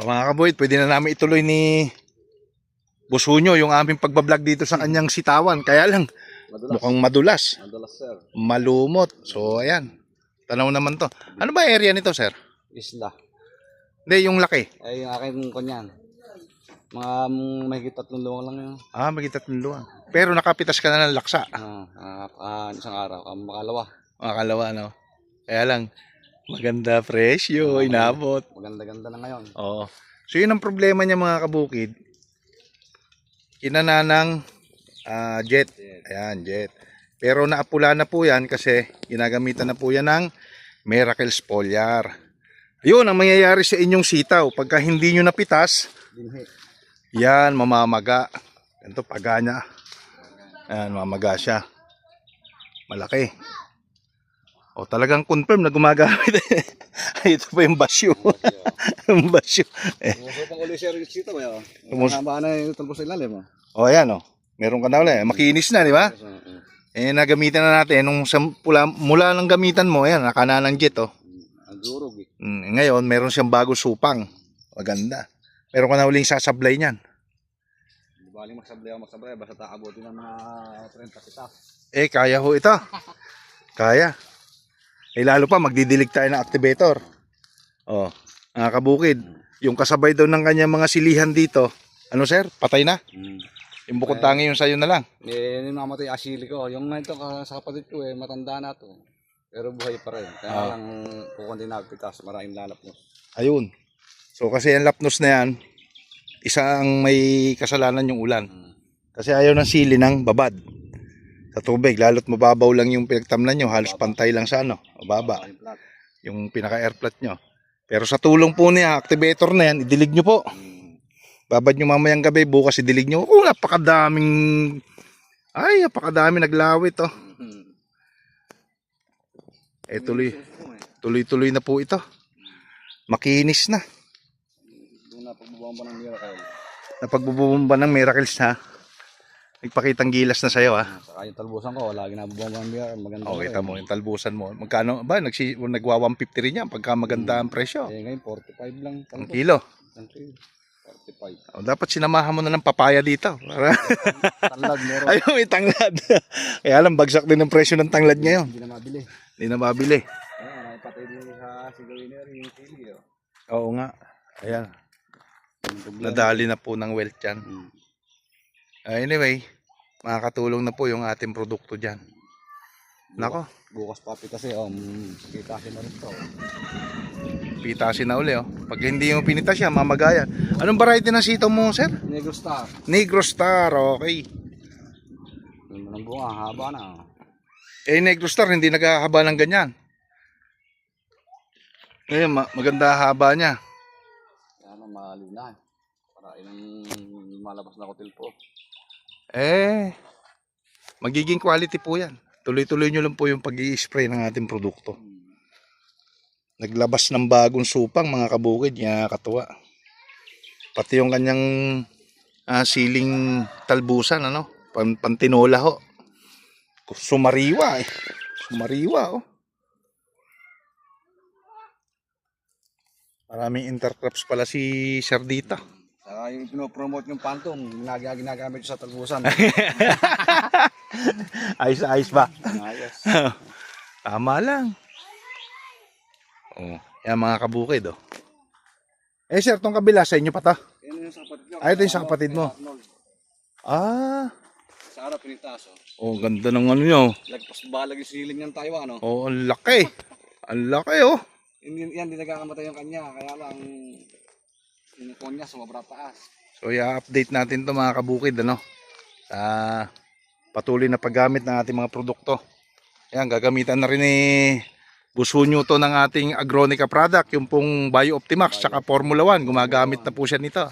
O mga kaboy, pwede na namin ituloy ni Busunyo yung aming pagbablog dito sa kanyang sitawan. Kaya lang, Madulas. mukhang madulas, Madulas, sir. malumot. So, ayan. Tanaw naman to. Ano ba area nito, sir? Isla. Hindi, yung laki. Ay, yung aking kanyan. Mga mm, mahigit tatlong luwang lang yun. Ah, magitat ng luwang. Pero nakapitas ka na ng laksa. Ah, ah, ah, isang araw. Ah, makalawa. Mga kalawa, no? Kaya lang, maganda presyo, inabot. Maganda-ganda na ngayon. Oo. So, yun ang problema niya mga kabukid. Kinananang ah, jet. Ayan, jet. Pero naapula na po yan kasi ginagamitan na po yan ng Miracle Foliar. Yun ang mangyayari sa inyong sitaw. Pagka hindi nyo napitas, yan, mamamaga. Ganito, paga niya. Ayan, mamaga siya. Malaki. O, talagang confirm na gumagamit. Ito pa yung basyo. yung basyo. Pumusok ang ulo sir yung sito ba yun? Pumus- Haba na yung talbos sa ilalim. Oh. Ayan, o. Meron ka na ulit. Makinis na, di ba? So, mm, Eh, nagamitan na natin. Nung sa, pula, mula ng gamitan mo, ayan, nakana ng jet, o. Ang durog eh. Mm, ngayon, meron siyang bago supang. Maganda. Meron ka na uling sasablay niyan. Di baling magsablay ako magsablay. Basta taabutin ng mga 30 kita. Eh, kaya ho ito. Kaya. Eh, lalo pa, magdidilig tayo ng activator. Oh, mga kabukid. Yung kasabay daw ng kanya mga silihan dito, ano sir, patay na. Mm. Yung bukod tangi yung sayo na lang. Eh, yung namatay asili ko. Yung nga ito sa kapatid ko eh, matanda na to. Pero buhay pa rin. Kaya Ah. lang, kukunti na pitas, maraming lalap mo. Ayun. So, kasi ang lapnos na yan, isang may kasalanan yung ulan. Mm. Kasi ayaw ng sili ng babad sa tubig. Lalo't mababaw lang yung pinagtamnan nyo. Halos pantay lang sa ano, plat. Yung pinaka-air flat nyo. Pero sa tulong po niya, activator na yan, idilig nyo po. Babad nyo mamayang gabi, bukas idilig nyo. Oh, napakadaming... Ay, napakadami naglawit oh. Eh, tuloy, eh. tuloy-tuloy na po ito. Makinis na. Doon na pagbubuhan pa ng miracle. Napagbubumba ng miracles na. Nagpakitang gilas na sa'yo ah. Saka yung talbusan ko, lagi na bubuhan pa ng miracle. Maganda Oh, pa kita mo, yung talbusan mo. Magkano ba? Nagsi, nagwa 150 rin yan pagka maganda ang presyo. Eh, ngayon, 45 lang. Ang kilo. Ang kilo. 45. Oh, dapat sinamahan mo na ng papaya dito. Tanlag meron. ayaw may tanglad. Kaya lang, bagsak din ang presyo ng tanglad ngayon. Hindi na mabili. Hindi na mabili. Ayan, napatay din sa sigawiner yung sili. Oh. Oo nga. Ayan. Nadali na po ng wealth yan. Mm. Ah, anyway, makakatulong na po yung ating produkto dyan. Nako, Bukas papi kasi, um, kita kasi na rin to. pitasin na uli oh. Pag hindi mo pinitas yan, mamagayan. Anong variety ng sitaw mo, sir? Negro Star. Negro Star, okay. Yung ng bunga, haba na. Eh, Negro Star, hindi naghahaba ng ganyan. Ngayon, ma- maganda haba niya. Kaya lang, maliw na. Para ilang malabas na kutil po. Eh, magiging quality po yan. Tuloy-tuloy nyo lang po yung pag spray ng ating produkto. Naglabas ng bagong supang mga kabukid, katuwa. Pati yung kanyang ah, siling talbusan, ano? Pan pantinola ho. Sumariwa eh. Sumariwa oh. Maraming intercrops pala si Sir dito. Saka yung pinopromote yung phantom, ginag- ginagamit sa talbusan. Ayos na ayos ba? Ayos. Tama lang. Oh, yan mga kabukid oh. Eh sir, tong kabila sa inyo pa to. Yan yung sa kapatid ko. Ah, ito yung sa kapatid mo. Ah, Sa harap, pinitaso. oh ganda ng ano nyo. Lagpas balag yung siling ng Taiwan, no? Oh, ang laki. Ang laki oh. Hindi, yan, di nagkakamatay yung kanya. Kaya lang, yung konya sumabra taas. So i-update natin to mga kabukid ano. Sa patuloy na paggamit ng ating mga produkto. Ayan, gagamitan na rin ni Busunyo to ng ating Agronica product, yung pong Bio Optimax, tsaka Formula 1, gumagamit na po siya nito.